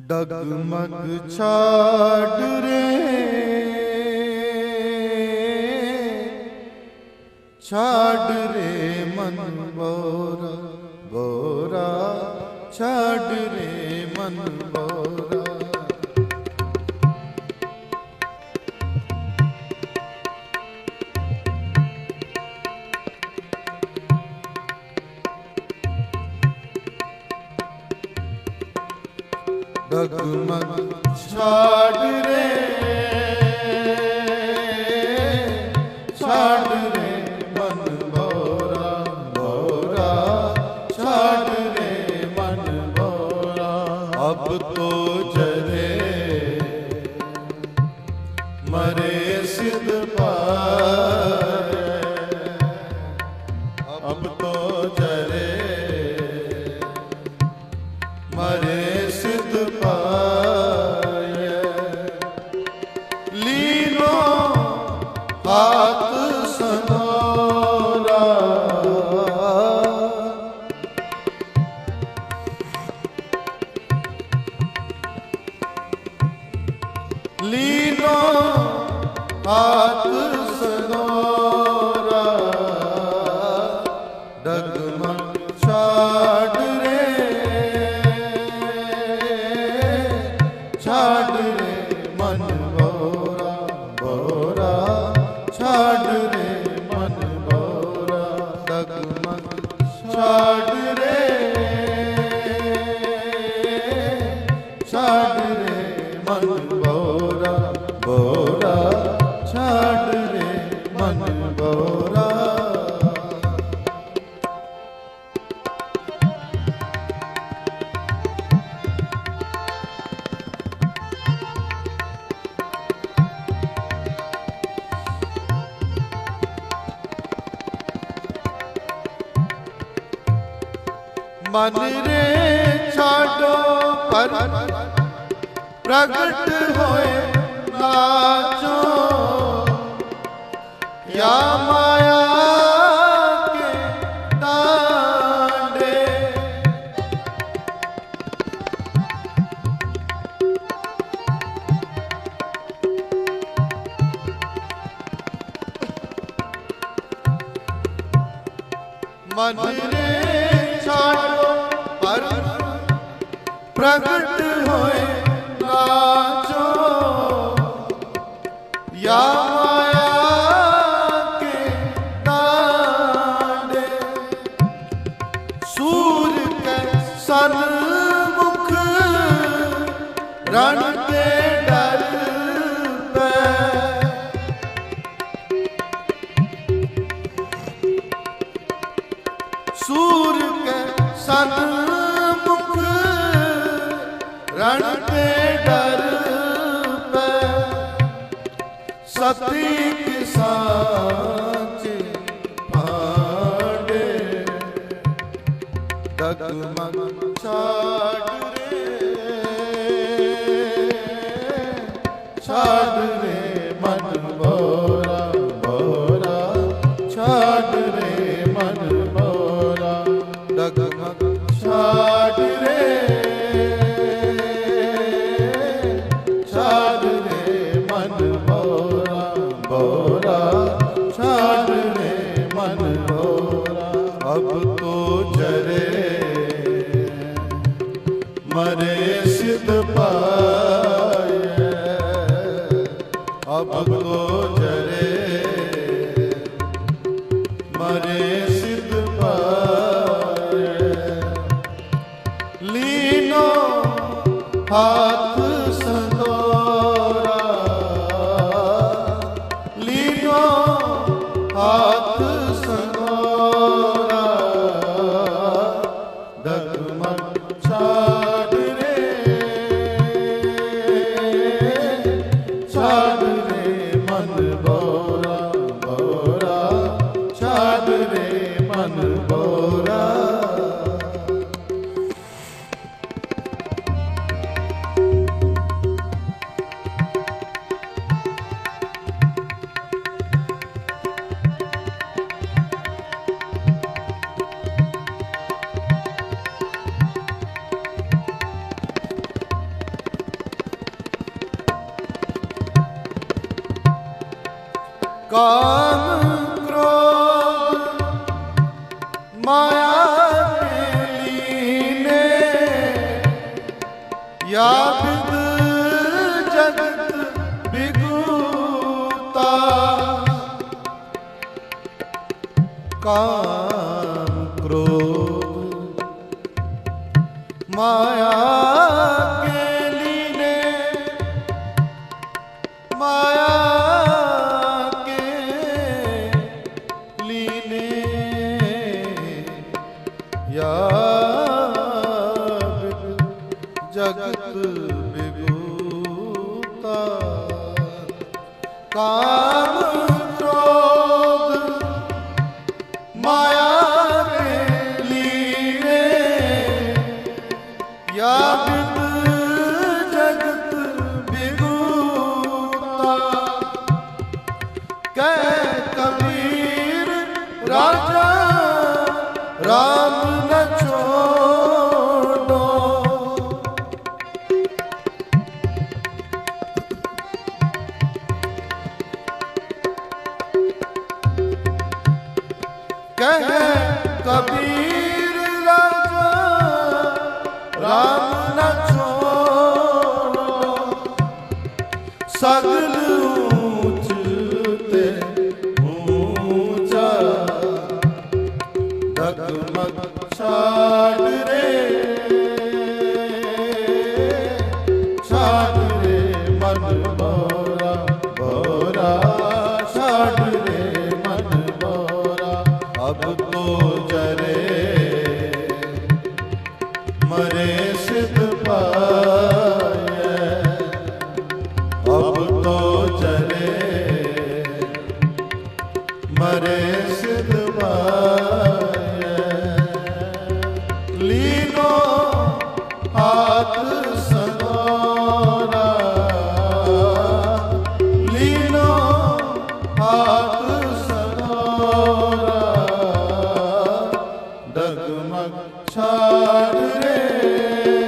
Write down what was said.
ਡਗਮਗ ਛਾੜ ਰੇ। ਛਾੜ ਰੇ ਮਨ ਬੋਰਾ ਬੋਰਾ। ਛਾੜ ਰੇ ਮਨ ਬੋਰਾ। ਡਗਮਗ ਛਾੜ ਰੇ ਛਾੜ ਰੇ ਮਨ ਬੋਰਾ ਬੋਰਾ ਛਾੜ ਰੇ ਮਨ ਬੋਰਾ ਅਬ ਤੋ ਜਰੇ, ਮਰੇ ਸਿਧ ਲੀਨੋ ਹਾਥ ਸਨੋਰਾ। ਡਗਮਗ ਛਾੜ ਰੇ ਛਾੜ ਮਨ ਰੇ ਛਾਡੋ ਪਰ ਪ੍ਰਗਟ ਹੋਏ ਨਾਚੋ। ਯਾ ਮਾਇਆ ਕੇ ਡਾਂਡੇ ਮਨ ਰੇ ਪ੍ਰਗਟ ਹੋਏ ਨਾਚੋ। ਯਾ ਮਾਇਆ ਕੇ ਡਾਂਡੇ ਸੂਰ ਕੈ ਸਨਮੁਖ ਰਣ ਤੇ ਡਰ ਪੈ। ਸੂਰ ਕੈ ਸਨ ਰਣ ਤੇ ਡਰ ਪੈ। ਸਤੀ ਕਿਸਾਚ ਪਾੜੇ ਡਗਮਗ ਛਾੜ ਰੇ ਛਾੜ ਮਰੇ ਸਿਧ ਪਾਏ। ਅਬ ਤੋ ਜਰੇ ਮਰੇ ਸਿਧ ਪਾਏ। ਲੀਨੋ ਹਾਥ ਸੰਦੋਰਾ ਲੀਨੋ ਹਾਥ ਸੰਦੋਰਾ ਡਗਮਗ ਛਾੜ ਕਾਮ ਕ੍ਰੋਧ ਜਗਤ ਬਿਗੂਤਾ। ਕ੍ਰੋਧ ਮਾਇਆ ਜਗਤ ਵਿਭੂਤਾ ਕਾ ਸਗਲ ਜਗਮਗ ਛਾੜ ਰੇ